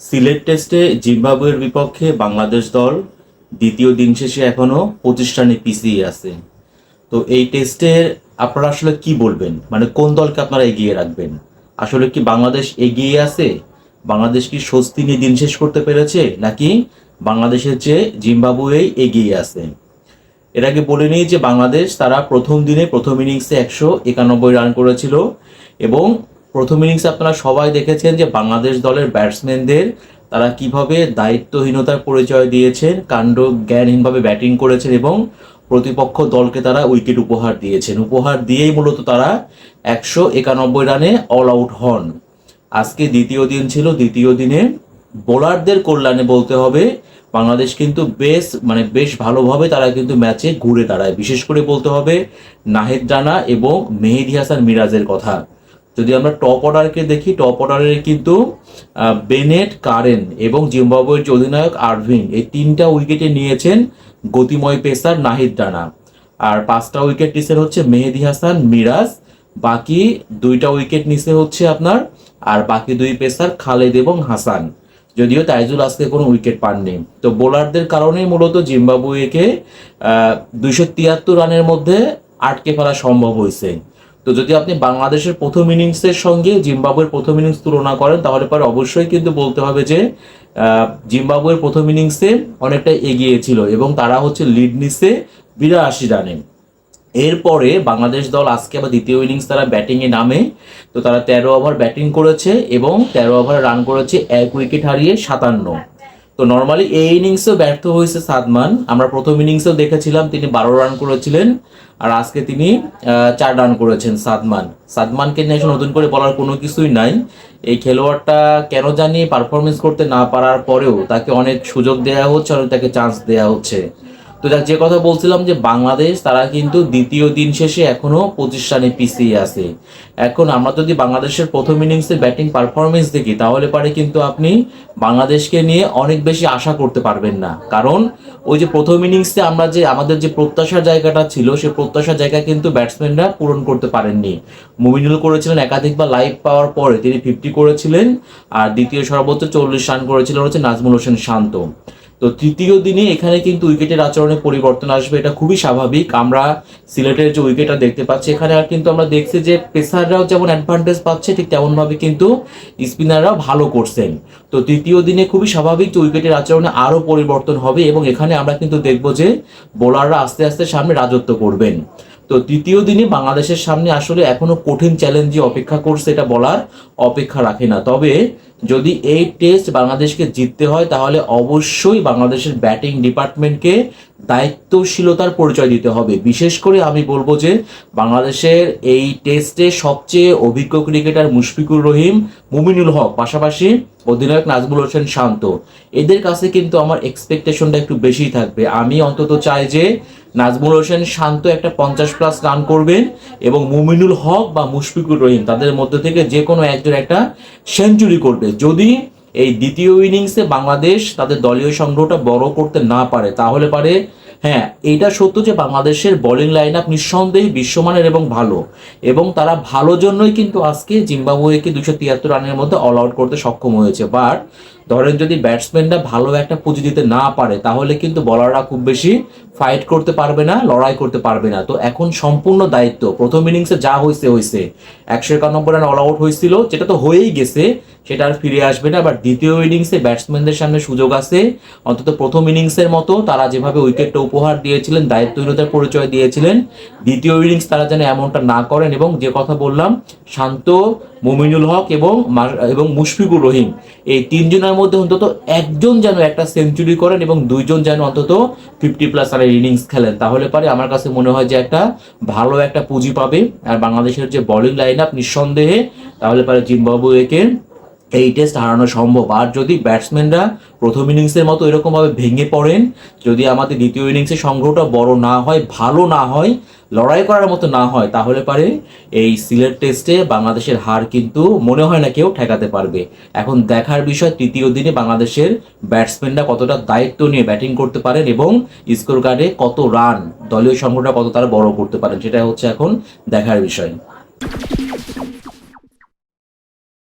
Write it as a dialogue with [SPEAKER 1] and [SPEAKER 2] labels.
[SPEAKER 1] সিলেট টেস্টে জিম্বাবুয়ের বিপক্ষে বাংলাদেশ দল দ্বিতীয় দিন শেষে এখনও পঁচিশ রানে পিছিয়ে আছে। তো এই টেস্টের আপনারা আসলে কি বলবেন? মানে কোন দলকে আপনারা এগিয়ে রাখবেন? আসলে কি বাংলাদেশ এগিয়ে আছে? বাংলাদেশ কি স্বস্তি নিয়ে দিন শেষ করতে পেরেছে? নাকি বাংলাদেশের চেয়ে জিম্বাবুয়েই এগিয়ে আছে? এর আগে বলে নিই যে বাংলাদেশ তারা প্রথম দিনে প্রথম ইনিংসে একশো একানব্বই রান করেছিল এবং প্রথম ইনিংসে আপনারা সবাই দেখেছেন যে বাংলাদেশ দলের ব্যাটসম্যানদের তারা কীভাবে দায়িত্বহীনতার পরিচয় দিয়েছেন, কাণ্ড জ্ঞানহীনভাবে ব্যাটিং করেছেন এবং প্রতিপক্ষ দলকে তারা উইকেট উপহার দিয়েছেন। উপহার দিয়েই মূলত তারা একশো একানব্বই রানে অল আউট হন। আজকে দ্বিতীয় দিন ছিল, দ্বিতীয় দিনে বোলারদের কল্যাণে বলতে হবে, বাংলাদেশ কিন্তু বেশ মানে বেশ ভালোভাবে তারা কিন্তু ম্যাচে ঘুরে দাঁড়ায়। বিশেষ করে বলতে হবে নাহিদ রানা এবং মেহেদি হাসান মিরাজের কথা। যদি আমরা টপ অর্ডারকে দেখি টপ অর্ডারের কিন্তু বেনেট কারেন এবং জিম্বাবুয়ের অধিনায়ক আরভিং এই তিনটা উইকেটে নিয়েছেন গতিময় পেসার নাহিদ রানা। আর পাঁচটা উইকেট নিচে হচ্ছে মেহেদি হাসান, মিরাজ, বাকি দুইটা উইকেট নিচে হচ্ছে আপনার, আর বাকি দুই পেসার খালেদ এবং হাসান। যদিও তাইজুল আজকে কোনো উইকেট পাননি। তো বোলারদের কারণেই মূলত জিম্বাবুয়েকে দুইশো তিয়াত্তর রানের মধ্যে আটকে ফেলা সম্ভব হয়েছে। তো যদি আপনি বাংলাদেশের প্রথম ইনিংসের সঙ্গে জিম্বাবুয়ের প্রথম ইনিংস তুলনা করেন, তাহলে পরে অবশ্যই কিন্তু বলতে হবে যে জিম্বাবুয়ের প্রথম ইনিংসে অনেকটা এগিয়ে ছিল এবং তারা হচ্ছে লিড নিচ্ছে বিরাশি রানে। এরপরে বাংলাদেশ দল আজকে আবার দ্বিতীয় ইনিংস তারা ব্যাটিংয়ে নামে, তো তারা তেরো ওভার ব্যাটিং করেছে এবং তেরো ওভারে রান করেছে, এক উইকেট হারিয়ে সাতান্ন। তো নর্মালি এই ইনিংসেও ব্যর্থ হয়েছে সাদমান। আমরা প্রথম ইনিংসেও দেখেছিলাম, তিনি বারো রান করেছিলেন, আর আজকে তিনি চার রান করেছেন সাদমান। সাদমানকে নিয়ে নতুন করে বলার কোনো কিছুই নাই। এই খেলোয়াড়টা কেন জানি পারফরমেন্স করতে না পারার পরেও তাকে অনেক সুযোগ দেওয়া হচ্ছে, অনেক তাকে চান্স দেওয়া হচ্ছে। তো যাক, যে কথা বলছিলাম যে বাংলাদেশ, তারা কিন্তু দ্বিতীয় দিন শেষে এখনও পঁচিশ রানে পিছিয়ে আছে। এখন আমরা যদি বাংলাদেশের প্রথম ইনিংসের ব্যাটিং পারফরমেন্স দেখি, তাহলে পারে কিন্তু আপনি বাংলাদেশকে নিয়ে অনেক বেশি আশা করতে পারবেন না। কারণ ওই যে প্রথম ইনিংসে আমরা যে, আমাদের যে প্রত্যাশার জায়গাটা ছিল সেই প্রত্যাশার জায়গা কিন্তু ব্যাটসম্যানরা পূরণ করতে পারেননি। মুমিনুল করেছিলেন একাধিকবার লাইভ পাওয়ার পরে, তিনি ফিফটি করেছিলেন, আর দ্বিতীয় সর্বোচ্চ চল্লিশ রান করেছিলেন হচ্ছে নাজমুল হোসেন শান্ত। তো তৃতীয় দিনে এখানে কিন্তু উইকেটের আচরণে পরিবর্তন আসবে, এটা খুবই স্বাভাবিক। আমরা সিলেটের যে উইকেটটা দেখতে পাচ্ছি, এখানে আর কিন্তু আমরা দেখছি যে পেসাররাও যেমন অ্যাডভান্টেজ পাচ্ছে, ঠিক তেমনভাবে কিন্তু স্পিনাররাও ভালো করছেন। তো তৃতীয় দিনে খুবই স্বাভাবিক যে উইকেটের আচরণে আরও পরিবর্তন হবে এবং এখানে আমরা কিন্তু দেখব যে বোলাররা আস্তে আস্তে সামনে রাজত্ব করবেন। তো তৃতীয় দিনে বাংলাদেশের সামনে আসলে এখনও কঠিন চ্যালেঞ্জই অপেক্ষা করছে এটা বলার অপেক্ষা রাখে না। তবে যদি এই টেস্ট বাংলাদেশকে জিততে হয়, তাহলে অবশ্যই বাংলাদেশের ব্যাটিং ডিপার্টমেন্টকে দায়িত্বশীলতার পরিচয় দিতে হবে। বিশেষ করে আমি বলব যে বাংলাদেশের এই টেস্টে সবচেয়ে অভিজ্ঞ ক্রিকেটার মুশফিকুর রহিম, মুমিনুল হক। পাশাপাশি অধিনায়ক নাজমুল হোসেন শান্ত। এদের কাছে কিন্তু আমার এক্সপেকটেশনটা একটু বেশি থাকবে। আমি অন্তত চাই যে নাজমুল হোসেন শান্ত একটা পঞ্চাশ প্লাস রান করবেন এবং মুমিনুল হক বা মুশফিকুর রহিম তাদের মধ্যে থেকে যে কোনো একজন একটা সেঞ্চুরি করবে। যদি এই দ্বিতীয় ইনিংসে বাংলাদেশ তাদের দলীয় সংগ্রহটা বড় করতে না পারে, তাহলে পারে হ্যাঁ এটা সত্য যে বাংলাদেশের বোলিং লাইন আপ নিঃসন্দেহে বিশ্বমানের এবং ভালো। এবং তারা ভালো জন্যই কিন্তু আজকে জিম্বাবুয়েকে দুশো তিয়াত্তর রানের মধ্যে অল আউট করতে সক্ষম হয়েছে। বাট ধরেন যদি ব্যাটসম্যানরা ভালো একটা পুঁজি দিতে না পারে, তাহলে কিন্তু বলাররা খুব বেশি ফাইট করতে পারবে না, লড়াই করতে পারবে না। তো এখন সম্পূর্ণ দায়িত্ব, প্রথম ইনিংসে যা হয়েছে হয়েছে একশো একানব্বই রান অল আউট হয়েছিল যেটা তো হয়েই গেছে, সেটা আর ফিরে আসবে না। বাট দ্বিতীয় ইনিংসে ব্যাটসম্যানদের সামনে সুযোগ আছে। অন্তত প্রথম ইনিংসের মতো তারা যেভাবে উইকেটটা উপহার দিয়েছিলেন, দায়িত্বহীনতার পরিচয় দিয়েছিলেন, দ্বিতীয় ইনিংস তারা যেন এমনটা না করেন এবং যে কথা বললাম, শান্ত, মুমিনুল হক এবং এবং মুশফিকুর রহিম, এই তিনজনের মধ্যে অন্তত একজন যেন একটা সেঞ্চুরি করেন এবং দুইজন যেন অন্তত ফিফটি প্লাস রানের ইনিংস খেলেন। তাহলে পারে আমার কাছে মনে হয় যে একটা ভালো একটা পুঁজি পাবে। আর বাংলাদেশের যে বোলিং লাইন আপ নিঃসন্দেহে, তাহলে পারে জিম্বাবুয়েকে এই টেস্ট হারানো সম্ভব। আর যদি ব্যাটসম্যানরা প্রথম ইনিংসের মতো এরকমভাবে ভেঙে পড়েন, যদি আমাদের দ্বিতীয় ইনিংসের সংগ্রহটা বড় না হয়, ভালো না হয় লড়াই করার মতো না হয়, তাহলে পারে এই সিলেট টেস্টে বাংলাদেশের হার কিন্তু মনে হয় না কেউ ঠেকাতে পারবে। এখন দেখার বিষয়, তৃতীয় দিনে বাংলাদেশের ব্যাটসম্যানরা কতটা দায়িত্ব নিয়ে ব্যাটিং করতে পারেন এবং স্কোর কার্ডে কত রান দলীয় সংগ্রহটা কত তারা বড় করতে পারেন সেটা হচ্ছে এখন দেখার বিষয়।